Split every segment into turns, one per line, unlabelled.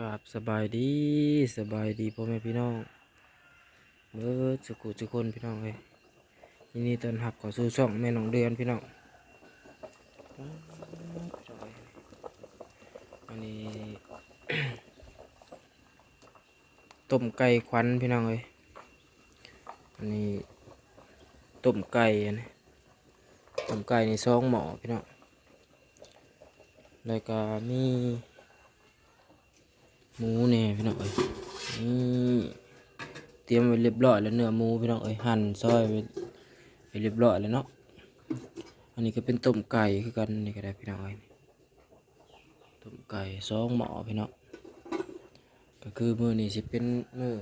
กราบสบายดีสบายดีพ่อแม่พี่น้องเมื่อสุกุสุคนพี่น้องเลยยินดีต้อนรับเข้าสู่ช่องแม่น้องเดือนพี่น้องอันนี้ ต้มไก่ควันพี่น้องเลยอันนี้ต้มไก่อันนี้ต้มไก่ในซองหม้อพี่น้องแล้วก็มี หมูเนี่ยพี่น้องเอ้ยนี่เตรียมไว้เรียบร้อยแล้วเนื้อหมูพี่น้องเอ้ยหั่นซอยไว้ไว้เรียบร้อยแล้วเนาะอันนี้ก็เป็นต้มไก่คือกันนี่ก็ได้พี่น้องเอ้ยต้มไก่สองหม้อพี่น้องก็คือมื้อนี้สิเป็นมื้อ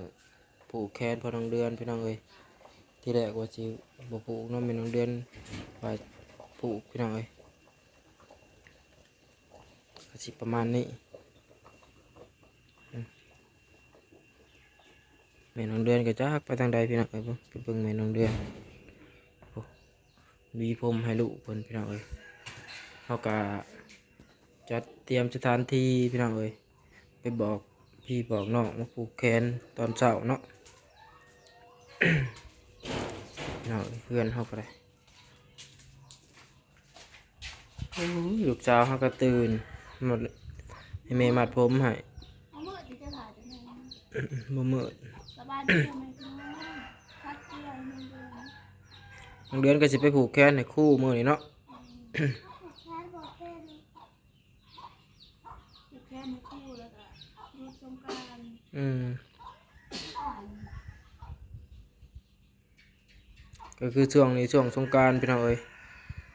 ผูกแขนพอน้องเดือนพี่น้องเอ้ยที่แรกว่าสิบ่ผูกเนาะแม่น้องเดือนว่าผูกพี่น้องเอ้ยก็สิประมาณนี้ แม่น้องเดือนก็จักไปทางใดพี่น้องเอ้ยไปเบิ่งแม่น้องเดือนโอ้วีผมให้ลูกเพิ่นพี่น้องเอ้ยเขาก็จัดเตรียมสถานที่พี่น้องเอ้ยไปบอกพี่บอกน้องมาผูกแขนตอนเช้าเนาะพี่น้องเอ้ยเพื่อนเขาก็ได้โอ้ยลูกสาวเขาก็ตื่นหมดให้แม่มัดผมให้
เอามือ ที่จะถ่ายจะไหน
บ่มืด
สบายดีไหมพี่น้องพักเที่ยวมึงดู
น้องเดือนก็สิไปผูกแขนให้คู่มือนี่เนาะ
แค่บอกแค่นี้อยู่แค่ในคู่แล้วก็ดูสงกราร
อืมก็คือช่วงนี้ช่วงสงกรารพี่น้องเอ้ย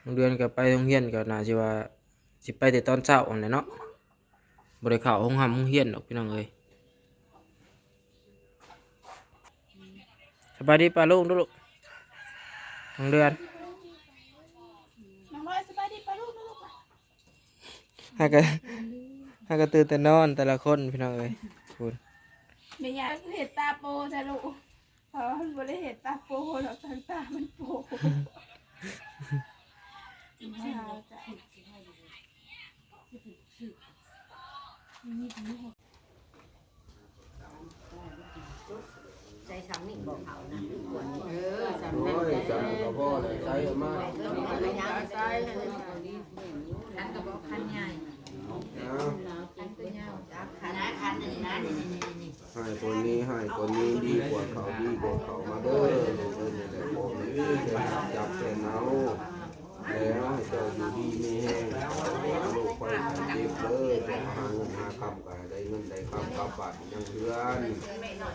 โรงเรียนก็ไปโรงเรียนก็น่าสิว่าสิไปแต่ตอนเช้าอันแหละเนาะบ่ได้เข้าห้องห้ำห้องเรียนดอกพี่น้องเอ้ย สบายดีป่าลุงเด้อลูกโรงเรียน
น้องน้อยสบายดีปะลูกนะลูกปะ
หาก็หาก็ตื่นแต่นอนแต่ละคนพี่น้องเอ้ยคุณ
ไม่อยากเห็นตาโปจ้ะลูกเพราะมันบ่ได้เห็นตาโปหรอกทางตามันโป จริงจ้ะจ้ะ
ใจช้ำนี่บอกเขานะปวดนี่
โอ้ยจำก็พอเลยใช้มา
เริ่มมาแล้วยังใจคันกระบอกคันใหญ่
เอา
คันตัวใหญ่จับคันนะคันหนึ่งนะนี่นี่นี่นี่
ให้คนนี้ให้คนนี้ดีกว่าเขาดีกว่าเขามาเด้อเด้อเด้อเด้อบอกเลยจับแต่เอา แล้วให้เจ้าอยู่ดีมีแห้งลูกไปเจ็บเด้อจะหาเงินหาคำก็ให้ได้เงินได้คำกับบานยังเพื่อน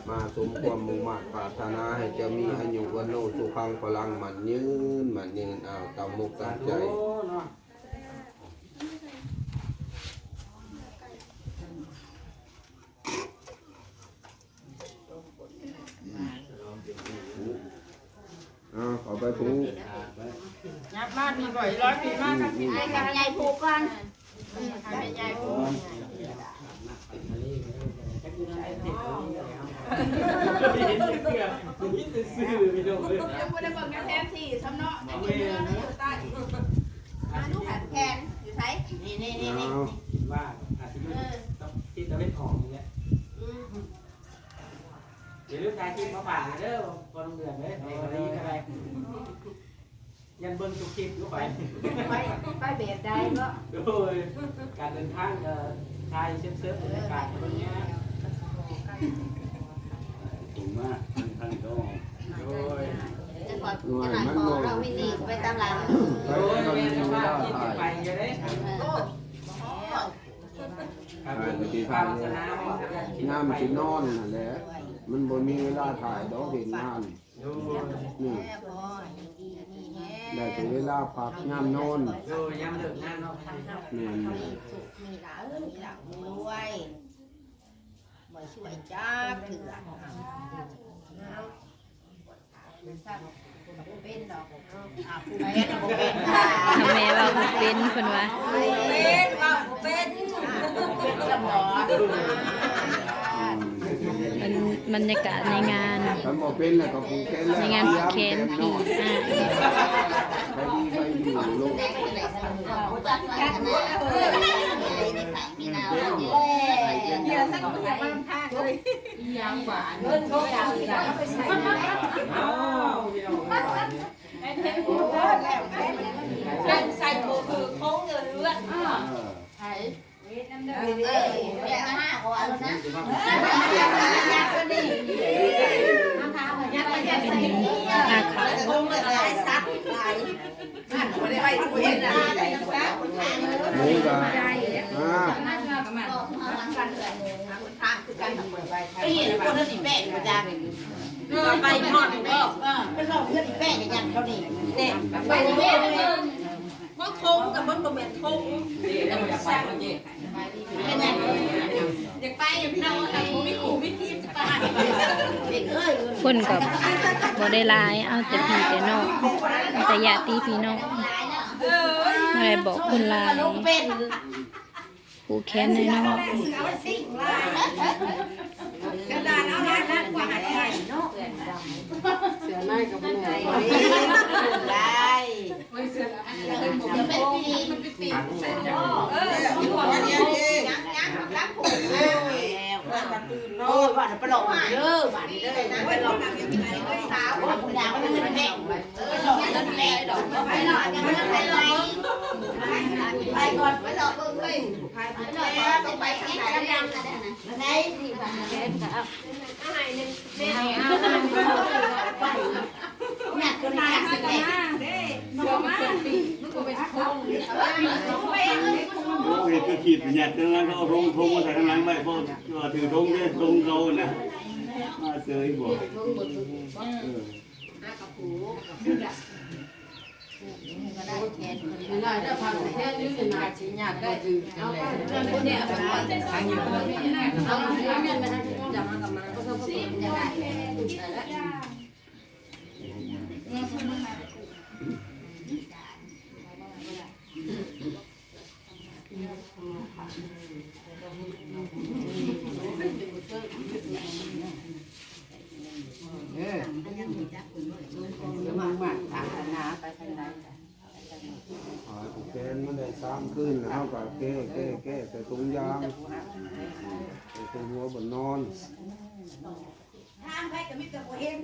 มาสมความมุ่งมั่นปรารถนาให้เจะมีอายุวันโนสุขังพลังมันยืนมันยืนเอาตามมุกตามใจ เอาขอไปผู
ยับมากมีบ่อยร้อยปีมากครับไอ้กับใหญ่ผูกกันใหญ่ใหญ่ผูก
ยังบ่ได้เบิ่งกันแทนที่ซ้ำเนาะยังอยู่เนื้อนะอยู่ใต้มาลูกหันแขนอยู่ไส
นี่นี่นี่นี่
เอา
ว่าอาจจะไม่ต้องคิดจะเล่นของอย่างเงี้ยเดี๋ยวลูกชายคิดมาฝากเด้อคนเดือนเลย ยันเบิ้งทุกคลิปก็ไป
ไปไปเบียดได้ก็
โดยการเดินทางเอ่อชายเซิร์ฟเซิร์ฟบรรยากาศตรงนี้
ถูกมากท่านท่านก็
โดย
จะขอจะหลังขอเราไม่ดีไปตามหลัง
โดยเรียนว่าคิดจะไปจะได้
โอ้
ครับผมความสนาม
น้ำสินอนนั่นแหละมันบ่มีเวลาถ่ายดอกเห็นงาน
โดย
นี่
แม่พ่อดีดีแน่
ได้แต่เวลาพักงามนอน
โดยย้ำเลิกงานเนาะ
นี่
มีสุขมีหลานมีหลังรวยมาช่วยจับถือเป็นดอกอะผู้เป็นดอกเป็นค่ะ
แม่ว่าบ่เป็นเพิ่นว่า
เป็นว่าเป็นเป็นสมอง
มัน บรรยากาศในงาน
ถ้าบ่เป็นแล้วก็ผูกแขนแล้ว
ในงานผูกแขนผีอ่า
ไปดีไปอยู่ลูก
จัดการนะเออ อา
ขาวคงเลย
ไอ้ซัดไปไม่ได้ไปคุยนะ
หมูกะอ่า
ไปเห็นคนนั้นอีแป้งมาจาก
ไปหมดก็
ไปลอกเพื่อนแป้งกันยันเขานี่เนี่ย
ไปเว้ยว่าโค้งกับมันเป็นโค้ง
นี่แล้วมันจะไปเมื่อกี้
เป็นยัง
อยากไปเราแต่ไม่ขู่ไม่ทีจะไป
เด็กเอ้ย
คนกับบ่ได้หลาย เอาแต่พี่แต่น้องเอาแต่ญาติพี่น้องไม่ได้บอกคนหลาย
เป็น
ผู้แค้นน้อย
กระดานเอาเนี่ยนะกว่าหาใส่เนาะ
เสือไล่กับมันไหน
ได้
ไม่เสือ
จะเป็นปี
มันเป็นปี
เออหัวเนี่ยยังยังรับผูกแล้วโอ้ ยว่าไปหลอกเด้อบ้านนี้เด้อไปหลอกกันยังไงเอ้ยสาวว่าผู้ดาวมันเป็นแม่เออหลอกกันแม่ดอกไปหลอกยังไม่ไปหลอกไปก่อนไปหลอกเบิ่งเฮ้ยไปหลอกต้องไปที่ไหนกันนะไหนดีบ้านแกค่ะให้เอาเนี่ยคนนี้สิแม่
เสือมามันก็เป็นโค้ง
โอ้ย ก็ขีดหยัดตรงนั้นเขาเอาธงธงมาใส่ข้างหลังไปเพราะว่าถือธงเนี่ยธงเขานะมาเสยบอกเออ
ไม่ได้ถ้าพังแค่นี้จะนาชีหยาดได้จืดเอาไปเพื่อนคนเนี้ยเป็นคนทางอยู่เอาเงินมาให้จับมากับมันก็ต้องก็ต้องจะได้
หายผูกแขนมันได้สามคืนแล้วก็แก้แก้แก้ใส่ถุงยางใส่ถุงหัวบนนอน
ทางไปก็มีแต่บ่เห็น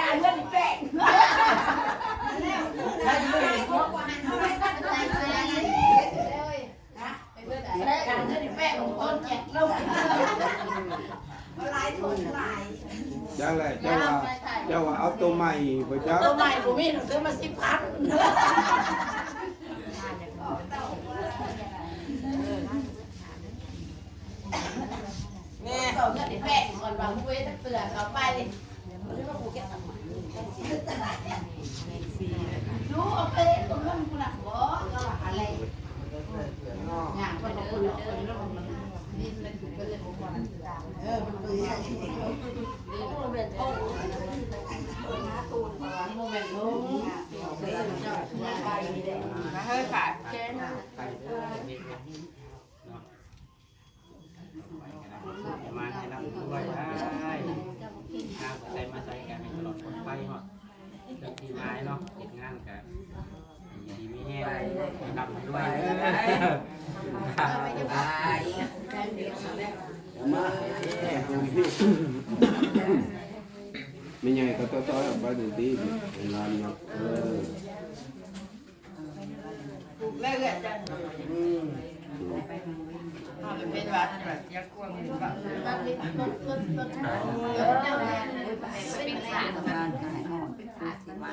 ตาเงินแป้งแล้วใช่เลยพวกว่าหันเอาไว้สักใจเลยนะไปเบิ่งได้ตาเงินแป้งของคนแจกลงหลายทุนหลาย
จังแหละเจ้าว่าเจ้าว่าเอาตัวใหม่ไปจ้า
ตัวใหม่ผมมีหนังสือมาสิบพัน แม่เขาเงินแป้งก่อนวางไว้ตั้งเตือนเขาไปรู้เอาไปตัวเงินคุณหลักบ่ก็อะไรอย่างคนละคนละคนละคนนี่มันถูกเป็นเรื่องของคนเออมันคืออย่างนี้มันเป็นโอ้โมเมนต์ลงมาเฮ้ยขาดเจน
มาให้รับด้วยได้น้ำใส่มาใส่กันตลอดคนไปหอดเรื่องที่ไม้เนาะติดงานกันดีไม่แห้งรับด้วยได้
มาไม่ใหญ่ก็ต้อยๆออกไปดูดีเป็นลานเนาะเออ
ถูกแล้วอะจันเป็นวัดแบบยักษ์กวางหรือเปล่า
เป็นขาดบ้านขายหอดเป็นขาดที่ว่า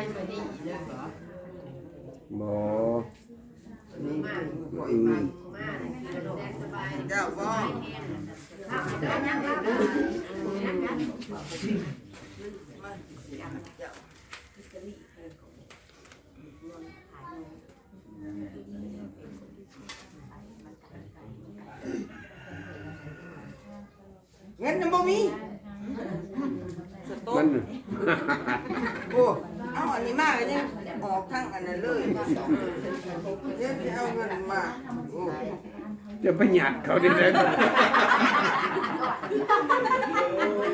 ยมดีมีแหงบ้านนี่จะโอ้นาบ้าน
เอาเพิ่นนั่นแหละ
ไปมาดีเลยเหรอ
บ่นี่อืม
เจ้าก็
เงินบ่มี
มัน
โอ้ อาอันนี้มาก็ยังออกทั้งอันนั้นเลยเดี๋ยวสิเอาเงินมาโอ้
จะไปหยัดเขาได้ไหม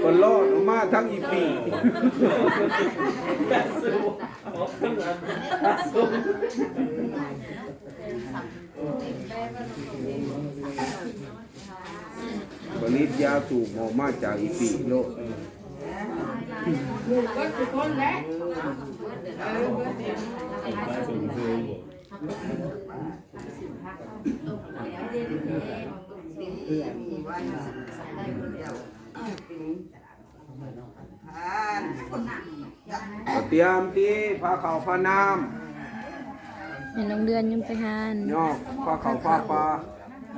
ก็รอดออกมาทั้งอีปีวันนี้ยาสูบออกมาจากอีปีโลก
มีวันเดียวผ่าน
เตรียมที่พาเขาพาน้
แม่น้องเดือนยังไปหานำ
นอกพาเขาพาปลา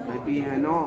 ให้ปีให้น้อง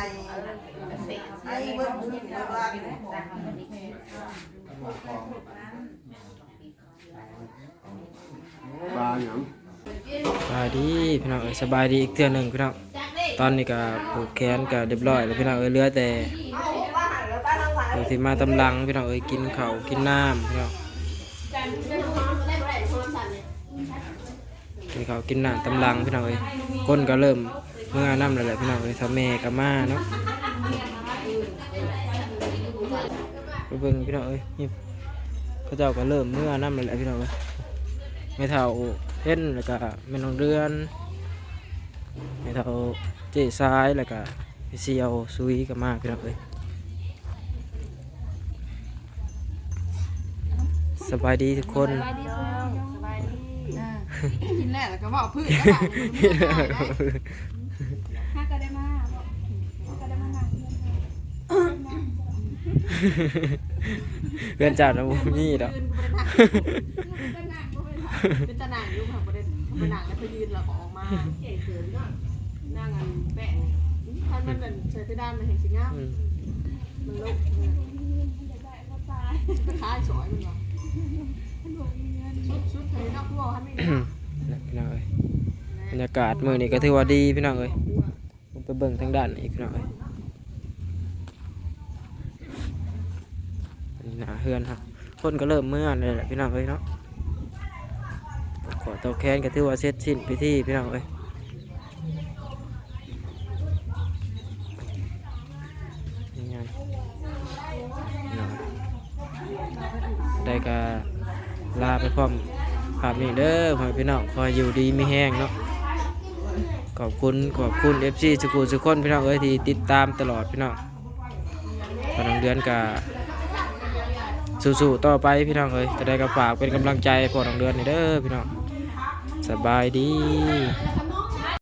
แล้
วขอไทยไอ้เบิ้ลบ้าน
ปลาหยัง
สบายดีพี่น้องเอ้ยสบายดีอีกเทื่อหนึ่งพี่น้องตอนนี้ก็ผูกแขนก็เรียบร้อยแล้วพี่น้องเอ้ยเหลือแต่ตัวที่มาตำลังพี่น้องเอ้ยกินเขาวกินน้ำพี่น้องกินเขาวกินน้ำตำลังพี่น้องเอ้ยคนก็เริ่ม เมื่อน้ำแล้วแหละพี่น้องเอ้ยทำแม่ก็มาเนาะไปเบิ่งพี่น้องเอ้ยนี่เขาเจ้าก็เริ่มเมื่อน้ำแล้วแหละพี่น้องเอ้ยไม่เท่าเห็นแล้วก็แม่น้องเดือนไม่เท่าเจ๊ซ้ายแล้วก็พี่เซียวซุยก็มาพี่น้องเอ้ยสบายดีทุกคน
กินแล้วแล้วก็บอกพืช
เพื่อนจัดนะบุมี่ดอก
เป็นตะหนังยุ่งค่ะประเด็นเป็นหนังแล้วไปยืนแล้วก็ออกมานั่งอันแปะถ้ามันเป็นเชยไปด้านมันเห็นสิงาม
อืม
มันลุกมันคล้ายสอยมันหรอชุดชุดเธอนอกวัวให้ไม่
พี่น้องเอ้ยบรรยากาศมือนี้ก็ถือว่าดีพี่น้องเอ้ยผมไปเบิ่งทางด้านอีกพี่น้องเอ้ยอันนี้ หนาเฮือนครับคนก็เริ่มเมื่อเลยแหละพี่น้องเอ้ยเนาะขอเตาแคนก็ถือว่าเสร็จสิ้นพิธีพี่น้องเอ้ยนี่ไงพี่น้องได้ก็ลาไปพร้อมภาพนี้เด้อขอพี่น้องคอยอยู่ดีไมีแห้งเนาะขอบคุณขอบคุณ FC สกูสุกคนพี่น้องเอ้ยที่ติดตามตลอดพี่น้องพอน้องเดือนกะ สู้ๆต่อไปพี่น้องเอ้ยจะได้กระฝากเป็นกำลังใจพอน้องเดือนนี่เด้อพี่น้องสบายดี